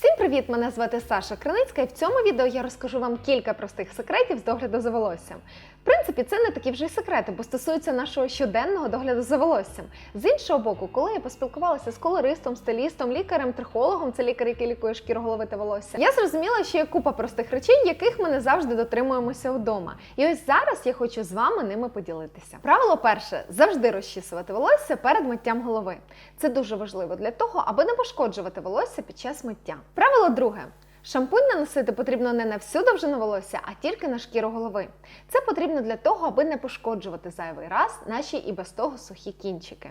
Всім привіт! Мене звати Саша Криницька, і в цьому відео я розкажу вам кілька простих секретів з догляду за волоссям. В принципі, це не такі вже й секрети, бо стосуються нашого щоденного догляду за волоссям. З іншого боку, коли я поспілкувалася з колористом, стилістом, лікарем, трихологом, це лікар, який лікує шкіру голови та волосся, я зрозуміла, що є купа простих речей, яких ми не завжди дотримуємося вдома. І ось зараз я хочу з вами ними поділитися. Правило перше завжди розчісувати волосся перед миттям голови. Це дуже важливо для того, аби не пошкоджувати волосся під час миття. Правило друге. Шампунь наносити потрібно не на всю довжину волосся, а тільки на шкіру голови. Це потрібно для того, аби не пошкоджувати зайвий раз наші і без того сухі кінчики.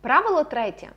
Правило третє.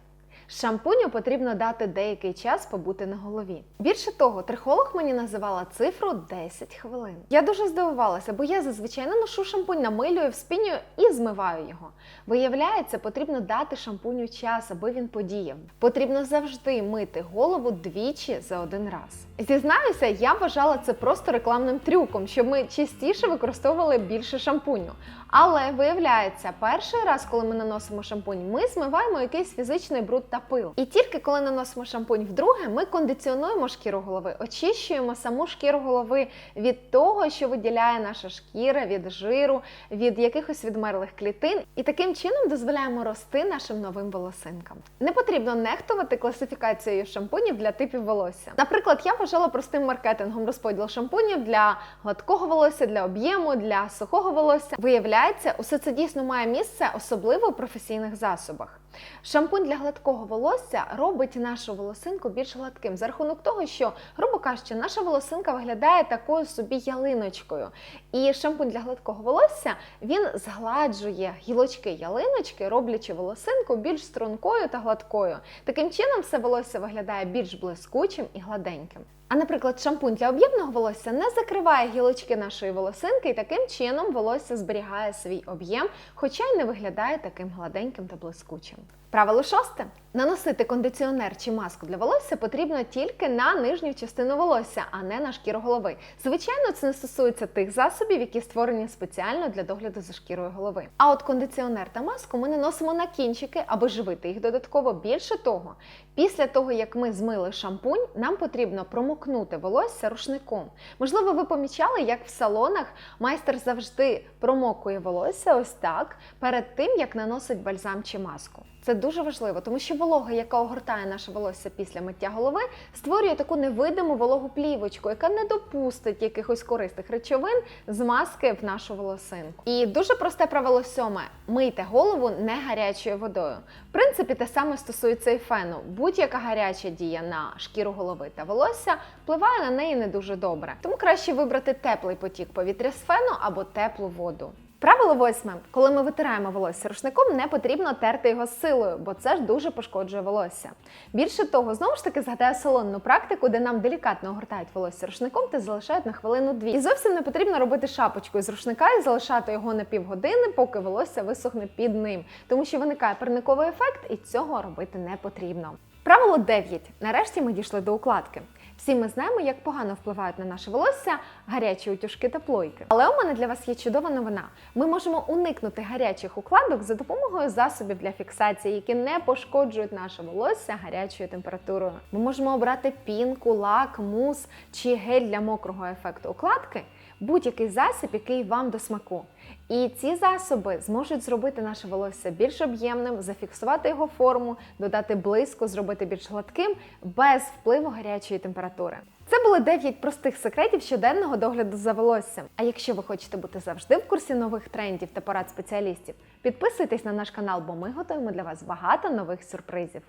Шампуню потрібно дати деякий час побути на голові. Більше того, трихолог мені називала цифру 10 хвилин. Я дуже здивувалася, бо я зазвичай наношу шампунь, намилюю, вспінюю і змиваю його. Виявляється, потрібно дати шампуню час, аби він подіяв. Потрібно завжди мити голову двічі за один раз. Зізнаюся, я вважала це просто рекламним трюком, щоб ми частіше використовували більше шампуню. Але виявляється, перший раз, коли ми наносимо шампунь, ми змиваємо якийсь фізичний бруд та пил. І тільки коли наносимо шампунь вдруге, ми кондиціонуємо шкіру голови, очищуємо саму шкіру голови від того, що виділяє наша шкіра, від жиру, від якихось відмерлих клітин, і таким чином дозволяємо рости нашим новим волосинкам. Не потрібно нехтувати класифікацією шампунів для типів волосся. Наприклад, я вважала простим маркетингом розподіл шампунів для гладкого волосся, для об'єму, для сухого волосся. Виявляється, усе це дійсно має місце, особливо у професійних засобах. Шампунь для гладкого волосся робить нашу волосинку більш гладким за рахунок того, що, грубо кажучи, наша волосинка виглядає такою собі ялиночкою. І шампунь для гладкого волосся він згладжує гілочки ялиночки, роблячи волосинку більш стрункою та гладкою. Таким чином, все волосся виглядає більш блискучим і гладеньким. А, наприклад, шампунь для об'ємного волосся не закриває гілочки нашої волосинки, і таким чином волосся зберігає свій об'єм, хоча й не виглядає таким гладеньким та блискучим. Правило шосте: наносити кондиціонер чи маску для волосся потрібно тільки на нижню частину волосся, а не на шкіру голови. Звичайно, це не стосується тих засобів, які створені спеціально для догляду за шкірою голови. А от кондиціонер та маску ми наносимо на кінчики, аби живити їх додатково. Більше того, після того як ми змили шампунь, нам потрібно промокнути волосся рушником. Можливо, ви помічали, як в салонах майстер завжди промокує волосся ось так перед тим, як наносить бальзам чи маску. Це дуже важливо, тому що волога, яка огортає наше волосся після миття голови, створює таку невидиму вологу плівочку, яка не допустить якихось корисних речовин з маски в нашу волосинку. І дуже просте правило сьоме: мийте голову не гарячою водою. В принципі, те саме стосується і фену. Будь-яка гаряча дія на шкіру голови та волосся впливає на неї не дуже добре. Тому краще вибрати теплий потік повітря з фену або теплу воду. Правило восьме: коли ми витираємо волосся рушником, не потрібно терти його силою, бо це ж дуже пошкоджує волосся. Більше того, знову ж таки згадаю салонну практику, де нам делікатно огортають волосся рушником та залишають на хвилину-дві. І зовсім не потрібно робити шапочку з рушника і залишати його на півгодини, поки волосся висохне під ним, тому що виникає парниковий ефект, і цього робити не потрібно. Правило 9. Нарешті ми дійшли до укладки. Всі ми знаємо, як погано впливають на наше волосся гарячі утюжки та плойки. Але у мене для вас є чудова новина. Ми можемо уникнути гарячих укладок за допомогою засобів для фіксації, які не пошкоджують наше волосся гарячою температурою. Ми можемо обрати пінку, лак, мус чи гель для мокрого ефекту укладки. Будь-який засіб, який вам до смаку. І ці засоби зможуть зробити наше волосся більш об'ємним, зафіксувати його форму, додати блиску, зробити більш гладким без впливу гарячої температури. Це були 9 простих секретів щоденного догляду за волоссям. А якщо ви хочете бути завжди в курсі нових трендів та порад спеціалістів, підписуйтесь на наш канал, бо ми готуємо для вас багато нових сюрпризів.